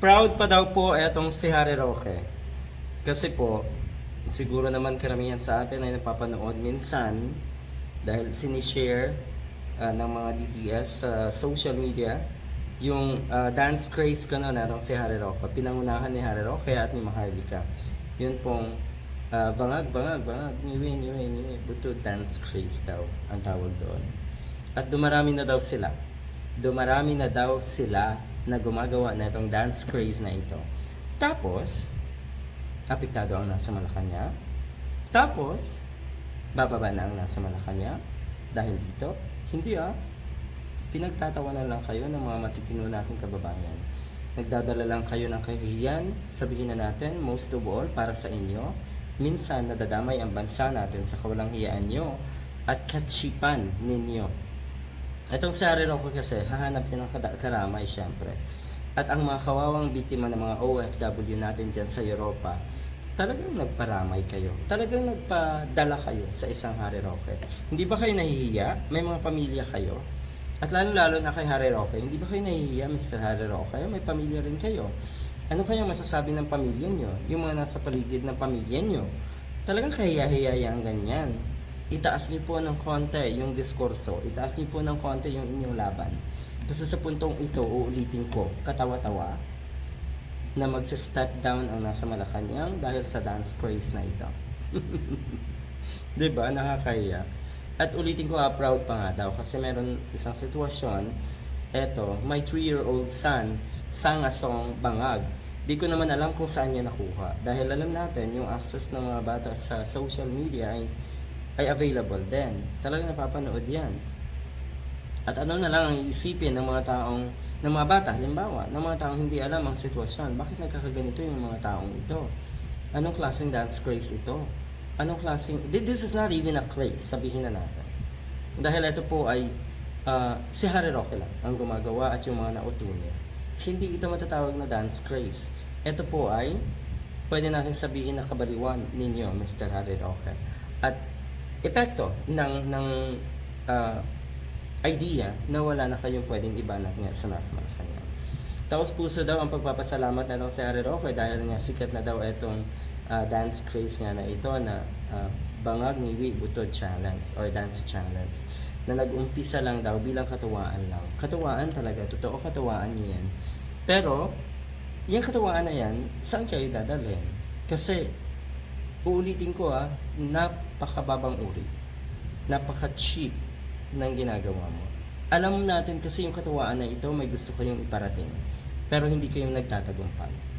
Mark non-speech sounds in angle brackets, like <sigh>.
Proud pa daw po etong si Harry Roque. Kasi po, siguro naman karamihan sa atin ay napapanood minsan dahil sinishare ah, ng mga DDS sa social media yung ah, dance craze ko na natong si Harry Roque. Pinangunahan ni Harry Roque at ni Maharlika. Yun pong ah, bangag, bangag, bangag, niwi, niwi, niwi. Buto dance craze daw ang tawag doon. At dumarami na daw sila. Dumarami na daw sila na gumagawa na itong dance craze na ito. Tapos, apektado ang nasa Malacanang. Tapos, bababa na ang nasa Malacanang. Dahil dito, hindi ah. Pinagtatawanan lang kayo ng mga matitino nating kababayan. Nagdadala lang kayo ng kahihiyan, sabihin na natin, most of all, para sa inyo, minsan nadadamay ang bansa natin sa kawalang hiyaan nyo at katsipan ninyo. Itong si Roque kasi, hahanap niya ng karamay syempre. At ang mga kawawang biktima ng mga OFW natin dyan sa Europa, talagang nagparamay kayo. Talagang nagpadala kayo sa isang Harry Roque. Hindi ba kayo nahihiya? May mga pamilya kayo. At lalo-lalo na kay Harry Roque, hindi ba kayo nahihiya, Mr. Harry Roque? May pamilya rin kayo. Ano kaya masasabi ng pamilya nyo? Yung mga nasa paligid ng pamilya nyo? Talagang kahiya-hiya ang ganyan. Itaas niyo po ng konti yung diskurso. Itaas niyo po ng konti yung inyong laban. Kasi sa puntong ito, uulitin ko, katawa-tawa, na magsa-step down ang nasa Malacanang dahil sa dance craze na ito. <laughs> ba? Nakakahiya. At ulitin ko, ah, proud pa nga daw kasi meron isang sitwasyon. Eto, my 3-year-old son sang a song bangag. Di ko naman alam kung saan niya nakuha. Dahil alam natin, yung access ng mga bata sa social media ay, ay available din. Talagang napapanood yan. At ano na lang ang iisipin ng mga taong, ng mga bata, halimbawa, ng mga taong hindi alam ang sitwasyon. Bakit nagkakaganito yung mga taong ito? Anong klaseng dance craze ito? Anong klaseng, Th- this is not even a craze, sabihin na natin. Dahil ito po ay ah, si Harry Roque lang ang gumagawa at yung mga nauto niya. Hindi ito matatawag na dance craze. Ito po ay pwede natin sabihin na kabaliwan ninyo, Mr. Harry Roque. At epekto ng, ng ah, idea na wala na kayong pwedeng ibanat nga sa nasa Malacanang. Taos puso daw ang pagpapasalamat na lang sa Harry Roque dahil nga sikat na daw itong ah, dance craze nga na ito na ah, Bangag Niwi Butod Challenge or Dance Challenge na nag-umpisa lang daw bilang katuwaan lang. Katuwaan talaga, totoo katuwaan niyo yan. Pero, yung katuwaan na yan, saan kayo dadalhin? Kasi, uulitin ko ah, napakababang uri. Napaka-cheap ng ginagawa mo. Alam natin kasi yung katuwaan na ito may gusto kayong iparating. Pero hindi kayong nagtatagumpay.